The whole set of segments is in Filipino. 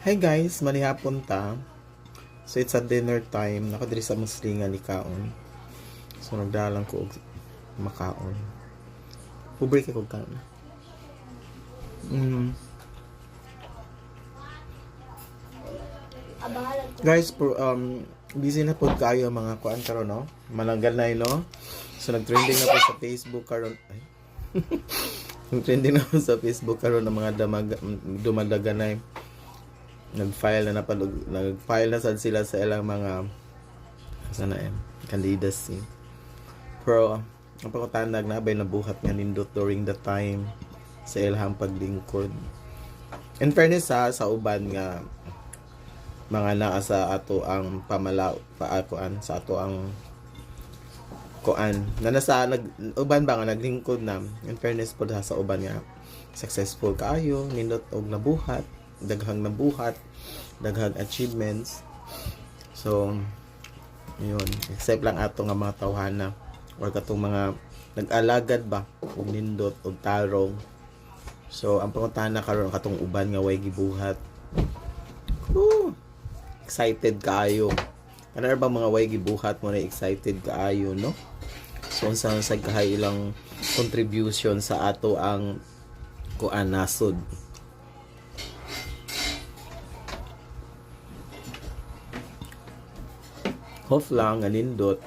Hi guys, manihapon ta. So it's a dinner time. Nakadiri sa muslingan ni Kaon. So nagdalang ko og makaon. Pubre ka kog kaon. Mm. Ko. Guys, for, um, busy na po kayo mga kuan karon no? Malanggal na no? So nag-trending na po sa Facebook karon. Ay. nag-trending na po sa Facebook karon ng mga damag dumadaganay. Nag-file na napalug, nag-file na sad sila sa ilang mga sana eh, candidacy. Pero ang pangutanag na bay nabuhat nga nindot during the time sa ilang paglingkod. In fairness ha, sa uban nga mga naa sa ato ang pamalaw paakuan sa ato ang kuan na nasa nag uban ba nga naglingkod na in fairness po sa uban nga successful kaayo nindot og nabuhat daghang nabuhat daghang achievements so yun except lang ato nga mga tawhana or katong mga nag-alagad ba og nindot og tarong so ang pangutana karon katong uban nga way gibuhat Woo! excited kaayo. Ano ba mga way gibuhat mo na excited kaayo, no? So unsa sa kahay ilang contribution sa ato ang kuan nasod. Hof lang anindot.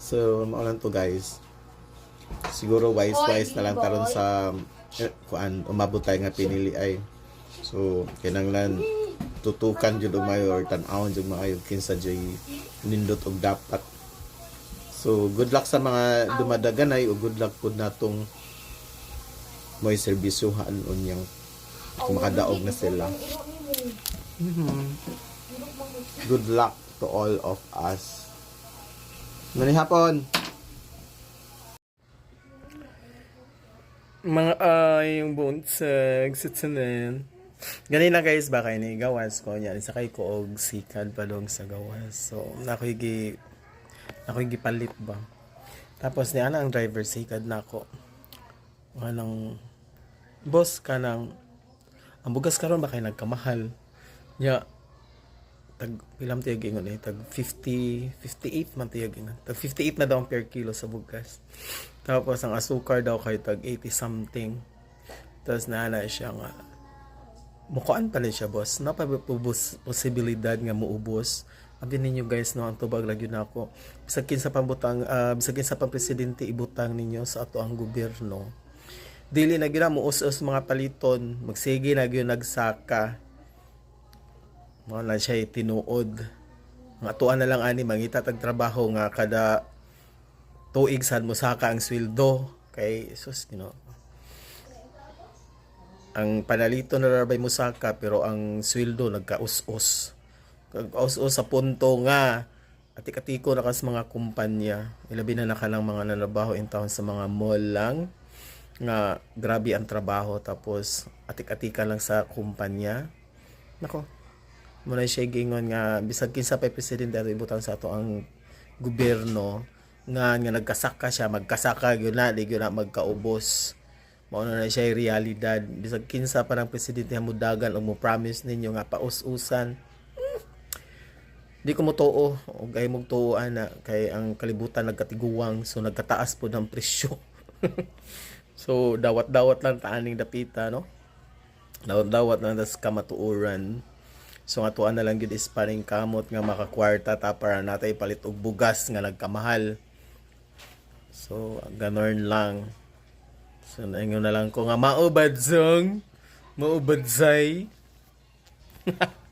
So mao lang to guys. Siguro wise wise na lang karon sa eh, kuan umabot tayo nga pinili ay. So kinanglan tutukan jud og mayo or tan-awon jud maayo kinsa jay nindot og dapat so good luck sa mga dumadaganay o good luck pud natong mo'y serbisyuhan unyang kung makadaog na sila Mhm. good luck to all of us Manihapon Mga ay yung bunsag sa tanan. Ganun na guys, baka ini gawas ko niya. Sakay ko og sikad palong sa gawas. So, nakoy nakoy gipalit ba. Tapos ni ana ang driver sikad na ako. Anang boss ka nang ang bugas karon ba kay nagkamahal. Nya tag ilang tiyag ingon eh tag 50 58 man tiyag ingon. Tag 58 na daw ang per kilo sa bugas. Tapos ang asukar daw kay tag 80 something. Tapos naana siya nga mukuan pa rin siya boss. Napabubos posibilidad nga muubos. Abi ninyo guys no ang tubag lagi na ako. Bisagkin sa pambutang uh, bisagkin sa pampresidente ibutang ninyo sa ato ang gobyerno. Dili na gina mo us mga paliton, magsige na gyud nagsaka. Mo na siya tinuod. Nga tuan na lang ani mangita tag trabaho nga kada tuig sad mo saka ang sweldo. Kay sus know, ang panalito na rabay mo saka pero ang sweldo nagkaus-us. Nagkaus-us sa punto nga atik-atiko na kas mga kumpanya. Ilabi na nakalang mga nanabaho in town sa mga mall lang. Nga grabe ang trabaho tapos atik-atika lang sa kumpanya. Nako muna siya gingon nga bisag kinsa pa presidente ato ibutang sa ato ang gobyerno nga nga nagkasaka siya magkasaka gyud na di gyud na magkaubos. Mao na na siya realidad. Bisag kinsa pa ng presidente nga mudagan og mo promise ninyo nga paus-usan. Hmm, di ko mo tuo og ay mo tuo ana kay ang kalibutan nagkatiguwang so nagkataas po ng presyo. So dawat-dawat lang taaning dapita no? Dawat-dawat lang tas kamatuoran So nga tuan na lang gyud is paring kamot nga makakwarta ta para natay palit og bugas nga nagkamahal. So ganorn lang. So naingon na lang ko nga maubad zong, maubad.